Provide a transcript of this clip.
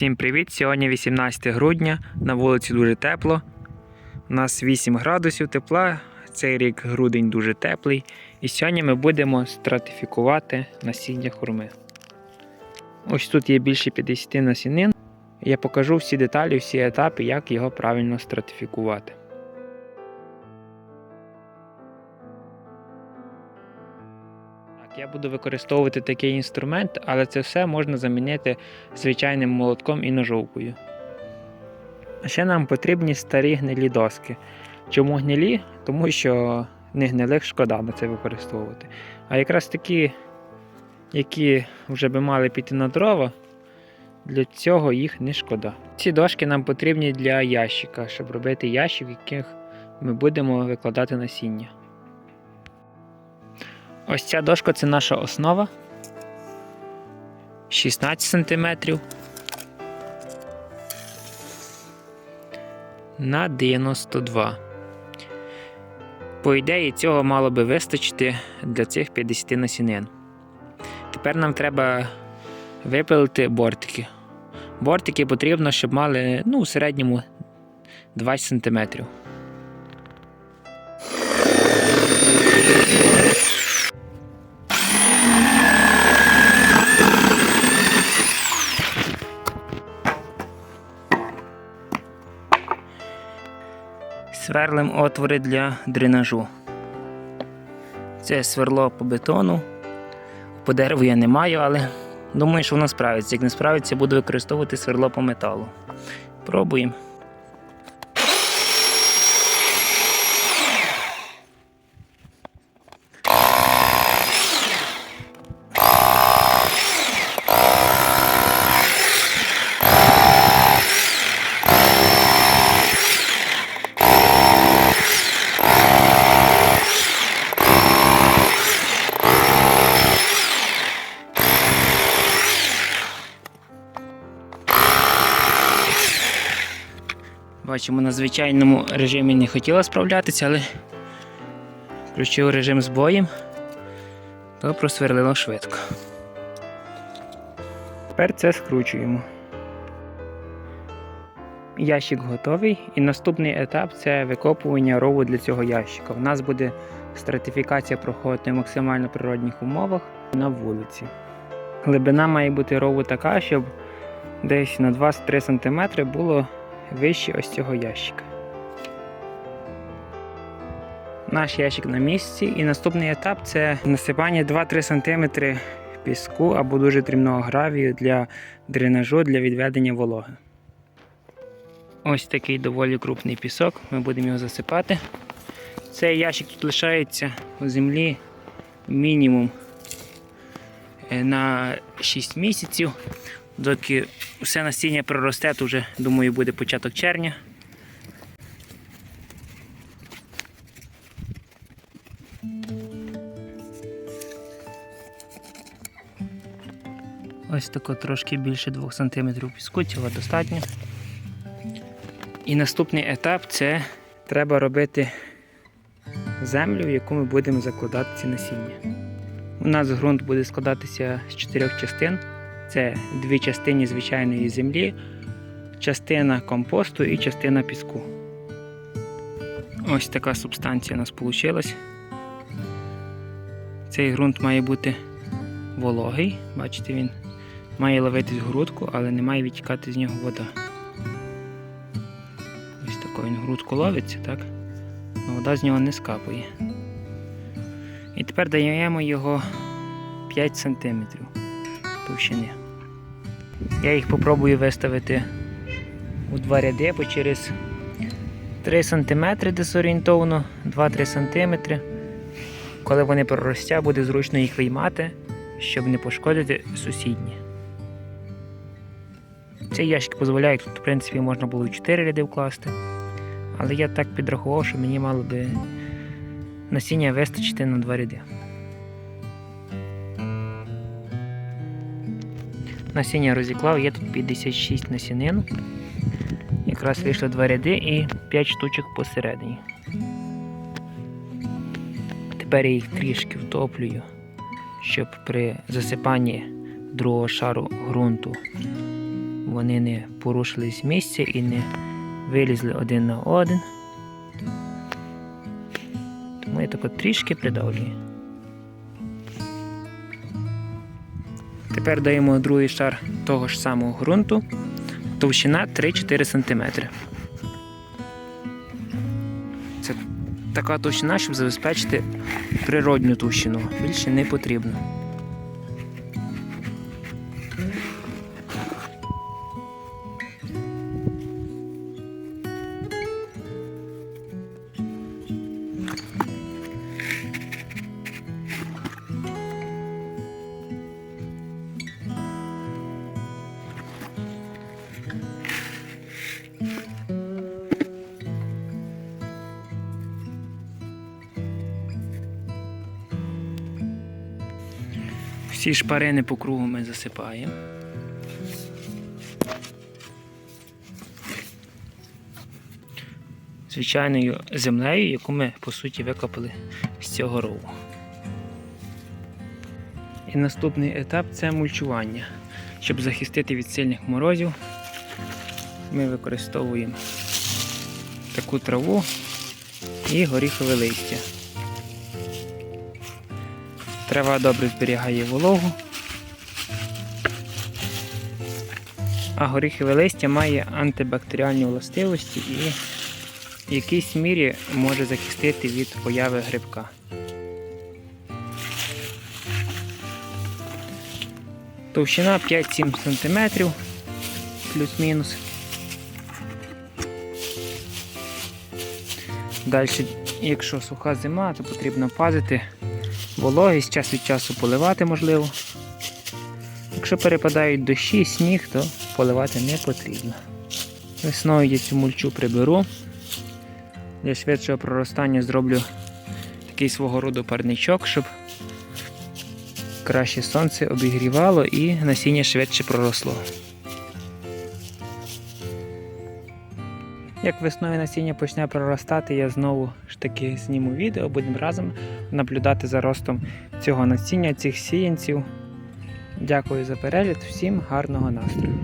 Всім привіт! Сьогодні 18 грудня, на вулиці дуже тепло. У нас 8 градусів тепла. Цей рік грудень дуже теплий. І сьогодні ми будемо стратифікувати насіння хурми. Ось тут є більше 50 насінин. Я покажу всі деталі, всі етапи, як його правильно стратифікувати. Я буду використовувати такий інструмент, але це все можна замінити звичайним молотком і ножовкою. Ще нам потрібні старі гнилі доски. Чому гнилі? Тому що не гнилих шкода на це використовувати. А якраз такі, які вже би мали піти на дрова, для цього їх не шкода. Ці дошки нам потрібні для ящика, щоб робити ящик, в яких ми будемо викладати насіння. Ось ця дошка це наша основа. 16 см на 92. По ідеї, цього мало би вистачити для цих 50 насінин. Тепер нам треба випилити бортики. Бортики потрібно, щоб мали ну, у середньому 20 см. Сверлим отвори для дренажу. Це сверло по бетону. По дереву я не маю, але думаю, що воно справиться. Як не справиться, буду використовувати сверло по металу. Пробуємо. Бачимо, на звичайному режимі не хотіла справлятися, але включив режим з боєм, то просверлило швидко. Тепер це скручуємо. Ящик готовий, і наступний етап це викопування рову для цього ящика. У нас буде стратифікація проходити в максимально природних умовах на вулиці. Глибина має бути рову така, щоб десь на 23 см було вище ось цього ящика. Наш ящик на місці, і наступний етап це насипання 2-3 см піску або дуже дрібного гравію для дренажу для відведення вологи. Ось такий доволі крупний пісок, ми будемо його засипати. Цей ящик тут лишається у землі мінімум е, на 6 місяців. Доки все насіння проросте, то вже, думаю, буде початок червня. Ось тако трошки більше 2 см піску, цього достатньо. І наступний етап це треба робити землю, в яку ми будемо закладати ці насіння. У нас ґрунт буде складатися з чотирьох частин. Це дві частини звичайної землі, частина компосту і частина піску. Ось така субстанція у нас вийшла. Цей ґрунт має бути вологий, бачите, він має ловитись грудку, але не має відтікати з нього вода. Ось тако він грудку ловиться, так? але вода з нього не скапує. І тепер даємо його 5 см товщини. Я їх попробую виставити у два ряди по через 3 см десь орієнтовно, 2-3 см. Коли вони проростять, буде зручно їх виймати, щоб не пошкодити сусідні. Цей ящик дозволяє, тут в принципі можна було 4 ряди вкласти. Але я так підрахував, що мені мало би насіння вистачити на 2 ряди. Насіння розіклав, є тут 56 насінин. Якраз вийшло два ряди і 5 штучок посередині. Тепер я їх трішки втоплюю, щоб при засипанні другого шару ґрунту вони не порушились з місця і не вилізли один на один. Тому я так от трішки придавлюю. Тепер даємо другий шар того ж самого ґрунту, товщина 3-4 см. Це така товщина, щоб забезпечити природню товщину. Більше не потрібно. Всі шпарини по кругу ми засипаємо. Звичайною землею, яку ми по суті викопали з цього рову. І наступний етап це мульчування. Щоб захистити від сильних морозів, ми використовуємо таку траву і горіхове листя. Трава добре зберігає вологу. А горіхове листя має антибактеріальні властивості і в якійсь мірі може захистити від появи грибка. Товщина 5-7 см плюс-мінус. Далі, якщо суха зима, то потрібно пазити вологість, час від часу поливати можливо. Якщо перепадають дощі, сніг, то поливати не потрібно. Весною я цю мульчу приберу. Для швидшого проростання зроблю такий свого роду парничок, щоб краще сонце обігрівало і насіння швидше проросло. Як весною насіння почне проростати, я знову ж таки зніму відео, будемо разом наблюдати за ростом цього насіння, цих сіянців. Дякую за перегляд, всім гарного настрою!